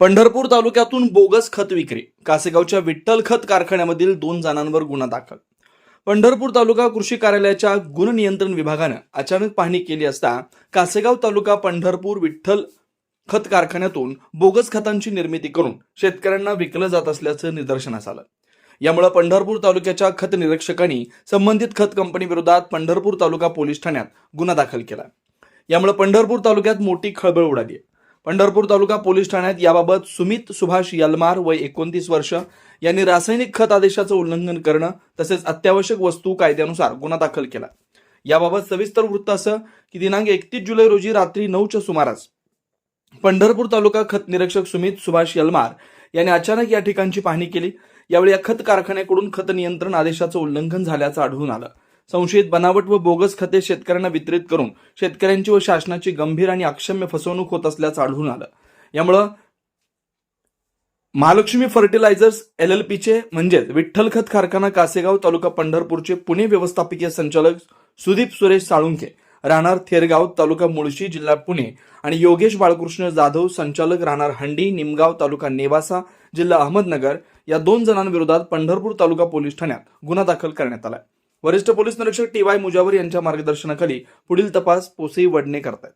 पंढरपूर तालुक्यातून बोगस खत विक्री कासेगावच्या विठ्ठल खत कारखान्यामधील दोन जणांवर गुन्हा दाखल. पंढरपूर तालुका कृषी कार्यालयाच्या गुण नियंत्रण विभागानं अचानक पाहणी केली असता कासेगाव तालुका पंढरपूर विठ्ठल खत कारखान्यातून बोगस खतांची निर्मिती करून शेतकऱ्यांना विकलं जात असल्याचं निदर्शनास आलं. यामुळे पंढरपूर तालुक्याच्या खत निरीक्षकांनी संबंधित खत कंपनी विरोधात पंढरपूर तालुका पोलीस ठाण्यात गुन्हा दाखल केला. यामुळे पंढरपूर तालुक्यात मोठी खळबळ उडाली आहे. पंढरपूर तालुका पोलीस ठाण्यात याबाबत सुमित सुभाष यलमार वय एकोणतीस वर्ष यांनी रासायनिक खत आदेशाचं उल्लंघन करणं तसेच अत्यावश्यक वस्तू कायद्यानुसार गुन्हा दाखल केला. याबाबत सविस्तर वृत्त असं की दिनांक एकतीस जुलै रोजी रात्री नऊच्या सुमारास पंढरपूर तालुका खत निरीक्षक सुमित सुभाष यलमार यांनी अचानक या ठिकाणची पाहणी केली. यावेळी या खत कारखान्याकडून खत नियंत्रण आदेशाचं उल्लंघन झाल्याचं आढळून आलं. संशयित बनावट व बोगस खते शेतकऱ्यांना वितरित करून शेतकऱ्यांची व शासनाची गंभीर आणि अक्षम्य फसवणूक होत असल्याचं आढळून आलं. यामुळं महालक्ष्मी फर्टिलायझर्स एल एल पीचे म्हणजेच विठ्ठल खत कारखाना कासेगाव तालुका पंढरपूरचे पुणे व्यवस्थापकीय संचालक सुदीप सुरेश साळुंखे राहणार थेरगाव तालुका मुळशी जिल्हा पुणे आणि योगेश बाळकृष्ण जाधव संचालक राहणार हंडी निमगाव तालुका नेवासा जिल्हा अहमदनगर या दोन जणांविरोधात पंढरपूर तालुका पोलीस ठाण्यात गुन्हा दाखल करण्यात आलाय. वरिष्ठ पोलीस निरीक्षक टी वाय मुजावर यांच्या मार्गदर्शनाखाली पुढील तपास पोसई वडणे करतायत.